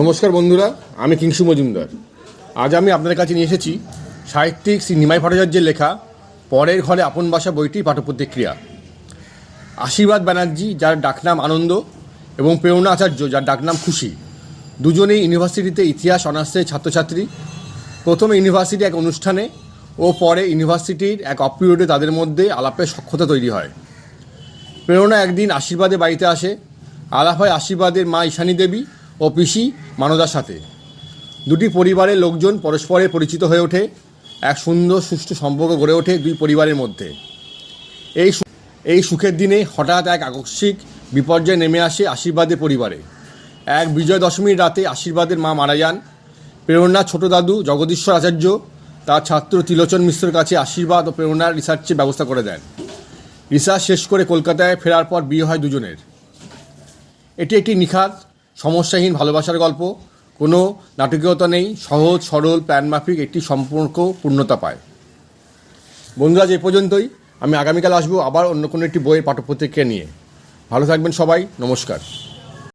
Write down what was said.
নমস্কার বন্ধুরা, আমি কিংসু মজুমদার। আজ আমি আপনাদের কাছে নিয়ে এসেছি সাহিত্যিক শ্রী নিমাই ভট্টাচার্যের লেখা পরের ঘরে আপন বাসা বইটির পাঠপ্রতিক্রিয়া আশীর্বাদ ব্যানার্জি, যার ডাকনাম আনন্দ এবং প্রেরণা আচার্য, যার ডাকনাম খুশি। দুজনেই ইউনিভার্সিটিতে ইতিহাস, অনার্সের ছাত্রছাত্রী। প্রথমে ইউনিভার্সিটি এক অনুষ্ঠানে ও পরে ইউনিভার্সিটির এক অফ পিরিয়ডে তাদের মধ্যে আলাপের সক্ষতা তৈরি হয়। প্রেরণা একদিন আশীর্বাদে বাড়িতে আসে। আলাপ হয় আশীর্বাদের মা ঈশানী দেবী ও পিসি মানদার সাথে। দুটি পরিবারের লোকজন পরস্পরে পরিচিত হয়ে ওঠে। এক সুন্দর সুষ্ঠু সম্পর্ক গড়ে ওঠে দুই পরিবারের মধ্যে। এই এই সুখের দিনে হঠাৎ এক আকস্মিক বিপর্যয় নেমে আসে আশীর্বাদের পরিবারে। এক বিজয় দশমীর রাতে আশীর্বাদের মা মারা যান। প্রেরণার ছোট দাদু জগদীশ্বর আচার্য তার ছাত্র তিলোচন মিশ্রের কাছে আশীর্বাদ ও প্রেরণার রিসার্চের ব্যবস্থা করে দেন। রিসার্চ শেষ করে কলকাতায় ফেরার পর বিয়ে হয় দুজনের। এটি একটি নিখাত সমস্যাহীন ভালোবাসার গল্প, কোনো নাটকীয়তা নেই, সহজ, সরল প্ল্যানমাফিক একটি সম্পর্ক পূর্ণতা পায়। বন্ধুরা যে পর্যন্তই। আমি আগামীকাল আসব আবার অন্য কোনো একটি বইয়ের পাঠ্যপ্রতিক্রিয়া নিয়ে। ভালো থাকবেন সবাই, নমস্কার।